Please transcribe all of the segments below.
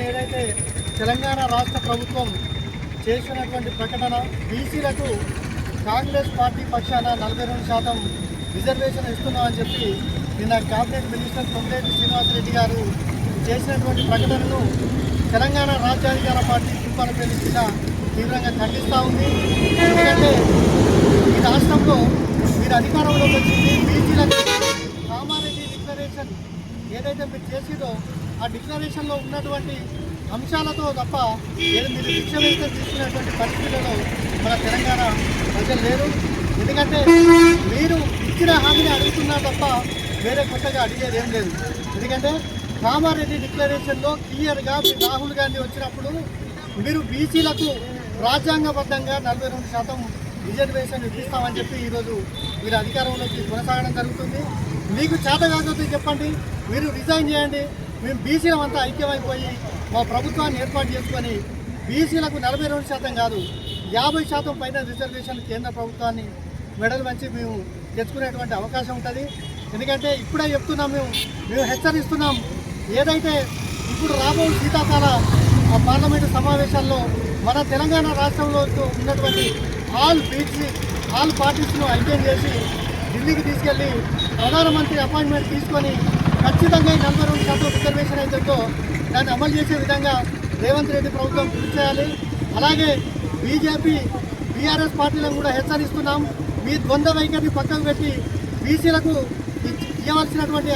నిన్న ఏదైతే తెలంగాణ రాష్ట్ర ప్రభుత్వం చేసినటువంటి ప్రకటన బీసీలకు కాంగ్రెస్ పార్టీ పక్షాన నలభై రెండు శాతం రిజర్వేషన్ ఇస్తున్నామని చెప్పి నిన్న క్యాబినెట్ మినిస్టర్ కొమ్మరెడ్డి శ్రీనివాసరెడ్డి గారు చేసినటువంటి ప్రకటనను తెలంగాణ రాజ్యాధికార పార్టీ తిరుపతిపల్లి జిల్లా తీవ్రంగా ఖండిస్తూ ఉంది. ఎందుకంటే ఈ రాష్ట్రంలో మీరు అధికారంలోకి వచ్చింది బీసీలకు కామారెడ్డి డిక్లరేషన్ ఏదైతే మీరు చేసిందో ఆ డిక్లరేషన్లో ఉన్నటువంటి అంశాలతో తప్ప ఏదో మీరు శిక్ష వేస్తే తీసుకునేటువంటి పరిస్థితులలో మన తెలంగాణ ప్రజలు లేరు. ఎందుకంటే మీరు ఇచ్చిన హామీని అడుగుతున్నారు తప్ప వేరే కొత్తగా అడిగేది ఏం లేదు. ఎందుకంటే కామారెడ్డి డిక్లరేషన్లో క్లియర్గా మీ రాహుల్ గాంధీ వచ్చినప్పుడు మీరు బీసీలకు రాజ్యాంగబద్ధంగా నలభై రెండు శాతం రిజర్వేషన్ ఇప్పిస్తామని చెప్పి ఈరోజు మీరు అధికారంలోకి కొనసాగడం జరుగుతుంది. మీకు చేత కాకపోతే చెప్పండి మీరు రిజైన్ చేయండి. మేము బీసీలం అంతా ఐక్యమైపోయి మా ప్రభుత్వాన్ని ఏర్పాటు చేసుకొని బీసీలకు నలభై రెండు శాతం కాదు యాభై శాతం పైన రిజర్వేషన్ కేంద్ర ప్రభుత్వాన్ని మెడల్ మంచి మేము తెచ్చుకునేటువంటి అవకాశం ఉంటుంది. ఎందుకంటే ఇప్పుడే చెప్తున్నాం మేము మేము హెచ్చరిస్తున్నాం. ఏదైతే ఇప్పుడు రాబో శీతాకాల ఆ పార్లమెంటు సమావేశాల్లో మన తెలంగాణ రాష్ట్రంలో ఉన్నటువంటి ఆల్ బీసీ ఆల్ పార్టీస్ను ఐక్యం చేసి ఢిల్లీకి తీసుకెళ్ళి ప్రధానమంత్రి అపాయింట్మెంట్ తీసుకొని ఖచ్చితంగా ఈ నలభై రెండు శాతం రిజర్వేషన్ అయితేతో దాన్ని అమలు చేసే విధంగా రేవంత్ రెడ్డి ప్రభుత్వం కృషి చేయాలి. అలాగే బీజేపీ బీఆర్ఎస్ పార్టీలను కూడా హెచ్చరిస్తున్నాం. మీ ద్వంద్వ వైఖరిని పక్కకు పెట్టి బీసీలకు ఇవ్వాల్సినటువంటి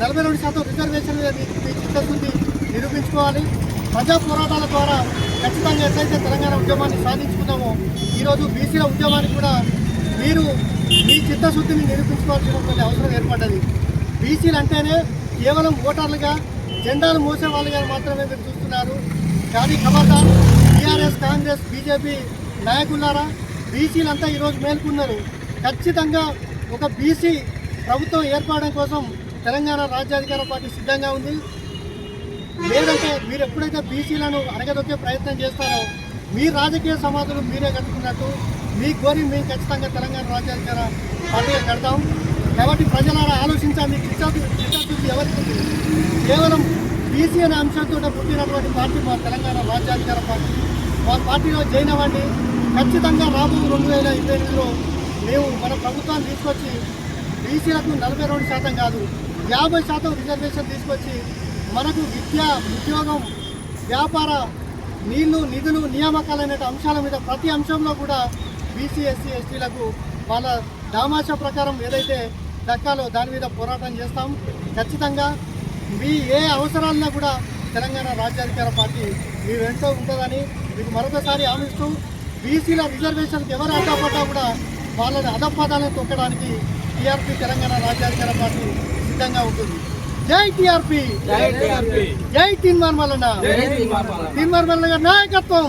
నలభై రెండు శాతం రిజర్వేషన్ మీ మీ చిత్తశుద్ధి నిరూపించుకోవాలి. ప్రజా పోరాటాల ద్వారా ఖచ్చితంగా ఎట్లయితే తెలంగాణ ఉద్యమాన్ని సాధించుకున్నామో ఈరోజు బీసీల ఉద్యమానికి కూడా మీరు మీ చిత్తశుద్ధిని నిరూపించుకోవాల్సినటువంటి అవసరం ఏర్పడ్డది. బీసీలు అంటేనే కేవలం ఓటర్లుగా జెండాలు మోసే వాళ్ళుగా మాత్రమే మీరు చూస్తున్నారు. కానీ ఖబర్దార్ టీఆర్ఎస్ కాంగ్రెస్ బీజేపీ నాయకులారా బీసీలంతా ఈరోజు మేల్కొన్నారు. ఖచ్చితంగా ఒక బీసీ ప్రభుత్వం ఏర్పడడం కోసం తెలంగాణ రాజ్యాధికార పార్టీ సిద్ధంగా ఉంది. లేదంటే మీరు ఎప్పుడైతే బీసీలను అణగదొక్కే ప్రయత్నం చేస్తారో మీ రాజకీయ సమాధులు మీరే కట్టుకున్నట్టు మీ కోరి మేము ఖచ్చితంగా తెలంగాణ రాజ్యాధికార పార్టీగా కడతాం. కాబట్టి ప్రజల ఆలోచించాలి. చిత్తశుద్ధి ఎవరికి కేవలం బీసీ అనే అంశంతో పుట్టినటువంటి పార్టీ మా తెలంగాణ రాజ్యాధికార పార్టీ. మా పార్టీలో జాయిన్ అవ్వండి. ఖచ్చితంగా రాబో రెండు వేల ఇరవై ఎనిమిదిలో మేము మన ప్రభుత్వాన్ని తీసుకొచ్చి బీసీలకు నలభై రెండు శాతం కాదు యాభై శాతం రిజర్వేషన్ తీసుకొచ్చి మనకు విద్య ఉద్యోగం వ్యాపార నీళ్ళు నిధులు నియామకాలు అనే అంశాల మీద ప్రతి అంశంలో కూడా బీసీ ఎస్సీ ఎస్టీలకు వాళ్ళ దామాష ప్రకారం ఏదైతే దక్కాలో దాని మీద పోరాటం చేస్తాం. ఖచ్చితంగా మీ ఏ అవసరాలన్నా కూడా తెలంగాణ రాజ్యాధికార పార్టీ మీ వెంట ఉంటుందని మీకు మరొకసారి హామీస్తూ బీసీల రిజర్వేషన్కి ఎవరు అడ్డపడ్డా కూడా వాళ్ళని అధపదాలను తొక్కడానికి టీఆర్పీ తెలంగాణ రాజ్యాధికార పార్టీ సిద్ధంగా ఉంటుంది. జై టీఆర్పీ! జై టీఆర్పీ! జై తీన్మార్ మల్లన్న జై తీన్మార్ మల్లన్న. తీన్మార్ మల్లన్న గారి నాయకత్వం.